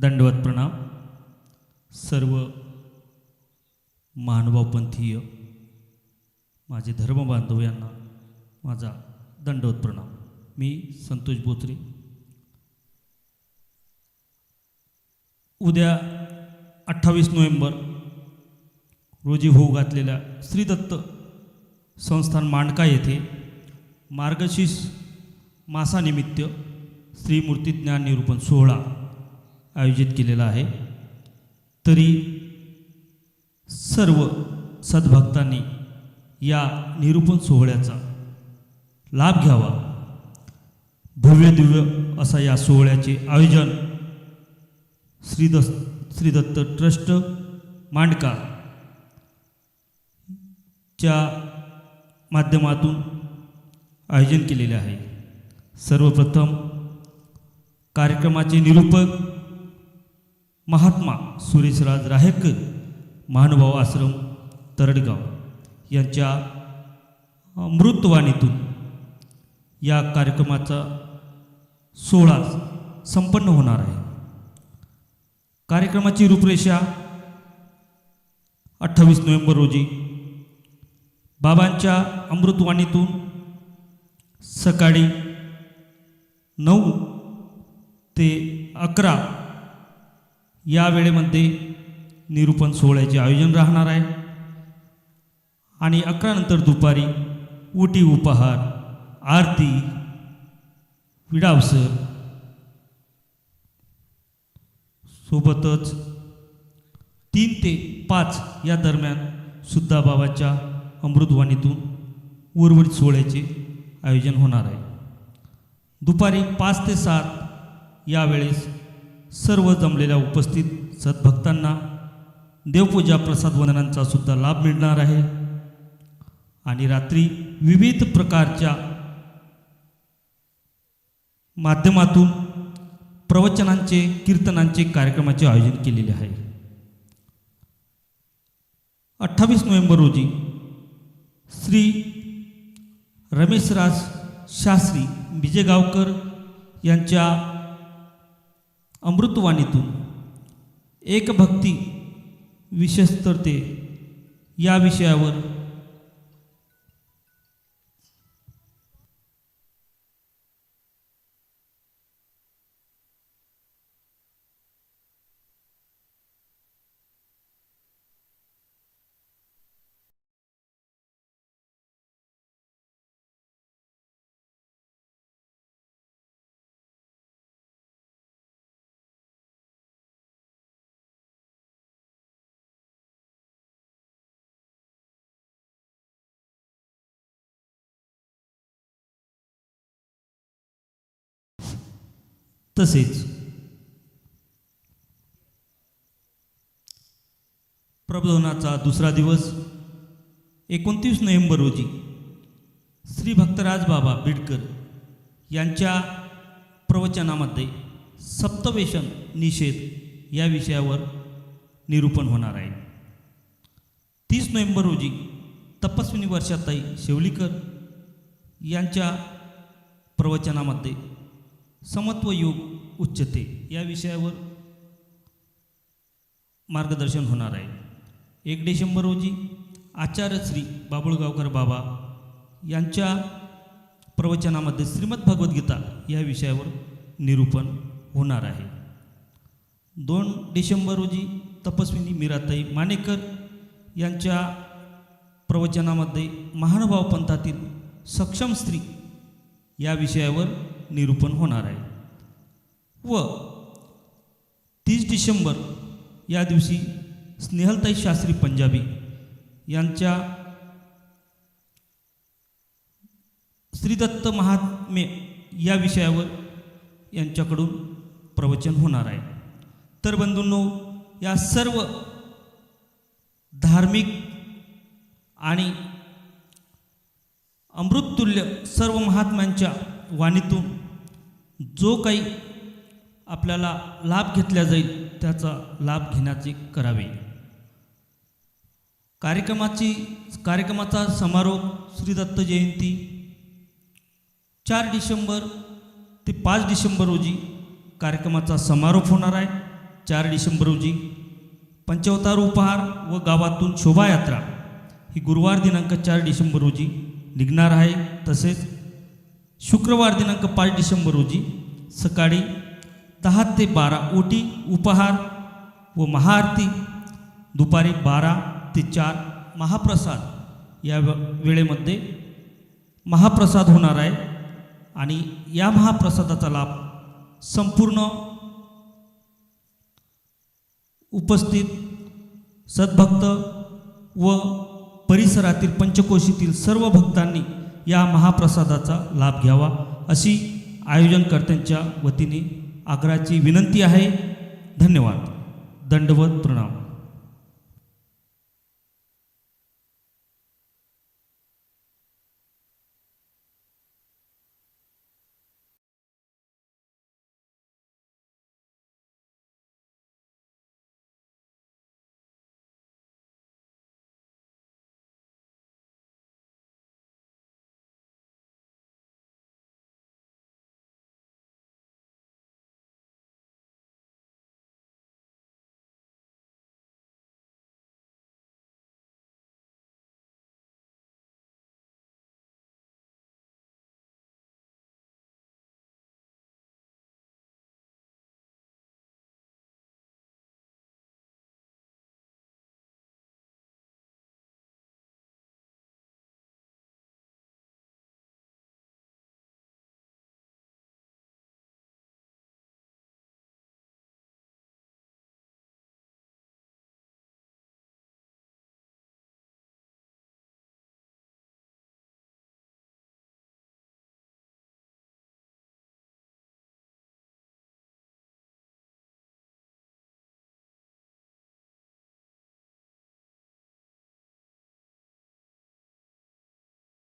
दंडवत प्रणाम. सर्व मानवपंथीय माझे धर्मबांधव यांना माझा दंडवत प्रणाम. मी संतोष बोत्रे. उद्या अठ्ठावीस नोव्हेंबर रोजी होऊ घातलेल्या श्रीदत्त संस्थान मांडका येथे मार्गशीर्ष मासानिमित्त श्रीमूर्ती ज्ञान निरूपण सोहळा आयोजित केलेला आहे. तरी सर्व सद्भक्तांनी या निरूपण सोहळ्याचा लाभ घ्यावा. भव्य दिव्य असा या सोहळ्याचे आयोजन श्रीदत्त श्रीदत्त ट्रस्ट मांडका च्या माध्यमातून आयोजन केलेले आहे. सर्वप्रथम कार्यक्रमाचे निरूपक महात्मा सुरेशराज राहेकर महानुभाव आश्रम तरडगाव यांच्या मृतवाणीतून या कार्यक्रमाचा सोहळा संपन्न होणार आहे. कार्यक्रमाची रूपरेषा अठ्ठावीस नोव्हेंबर रोजी बाबांच्या अमृतवाणीतून सकाळी नऊ ते अकरा या वेळेमध्ये निरूपण सोहळ्याचे आयोजन राहणार आहे. आणि अकरा नंतर दुपारी उटी उपहार आरती विडावसर सोबतच तीन ते पाच या दरम्यान सुद्धा बाबाच्या अमृतवाणीतून उर्वरित सोहळ्याचे आयोजन होणार आहे. दुपारी पाच ते सात यावेळेस सर्व जमलेल्या उपस्थित सद्भक्तांना देवपूजा प्रसाद वंदनांचा सुद्धा लाभ मिळणार आहे. आणि रात्री विविध प्रकारच्या माध्यमातून प्रवचनांचे कीर्तनांचे कार्यक्रमाचे आयोजन केलेले आहे. अठ्ठावीस नोव्हेंबर रोजी श्री रमेशराज शास्त्री विजयगावकर यांच्या अमृतवाणीतून. एक भक्ती विशेषतरते या विषयावर तसेच प्रबोधनाचा दुसरा दिवस एकोणतीस नोव्हेंबर रोजी श्री भक्तराज बाबा बिडकर यांच्या प्रवचनामध्ये सप्तवेशन निषेध या विषयावर निरूपण होणार आहे. तीस नोव्हेंबर रोजी तपस्विनी वर्षाताई शेवलीकर यांच्या प्रवचनामध्ये समत्व योग उच्चते. या विषयावर मार्गदर्शन होणार आहे. एक डिसेंबर रोजी आचार्य श्री बाबुळगावकर बाबा यांच्या प्रवचनामध्ये श्रीमद भगवद्गीता या विषयावर निरूपण होणार आहे. दोन डिसेंबर रोजी तपस्विनी मीराताई मानेकर यांच्या प्रवचनामध्ये महानुभाव पंथातील सक्षम स्त्री या विषयावर निरूपण होणार आहे. व तीस डिसेंबर या दिवशी स्नेहलताई शास्त्री पंजाबी यांच्या श्रीदत्त महात्म्य या विषयावर यांच्याकडून प्रवचन होणार आहे. तर बंधूंनो या सर्व धार्मिक आणि अमृततुल्य सर्व महात्म्यांच्या वाणीतून जो काही आपल्याला लाभ घेतला जाईल त्याचा लाभ घेण्याचे करावे. कार्यक्रमाची कार्यक्रमाचा समारोप श्री दत्त जयंती चार डिसेंबर ते पाच डिसेंबर रोजी कार्यक्रमाचा समारोप होणार आहे. चार डिसेंबर रोजी पंचवतार उपहार व गावातून शोभायात्रा ही गुरुवार दिनांक चार डिसेंबर रोजी निघणार आहे. तसेच शुक्रवार दिनांक पाच डिसेंबर रोजी सकाळी दहा ते बारा ओटी उपहार व महाआरती दुपारी बारा ते चार महाप्रसाद या वेळेमध्ये महाप्रसाद होणार आहे आणि या महाप्रसादाचा लाभ संपूर्ण उपस्थित सद्भक्त व परिसरातील पंचकोशीतील सर्व भक्तांनी या महाप्रसादाचा लाभ घ्यावा अशी आयोजनकर्त्यांच्या वतीने आग्रहाची विनंती आहे. धन्यवाद. दंडवत प्रणाम.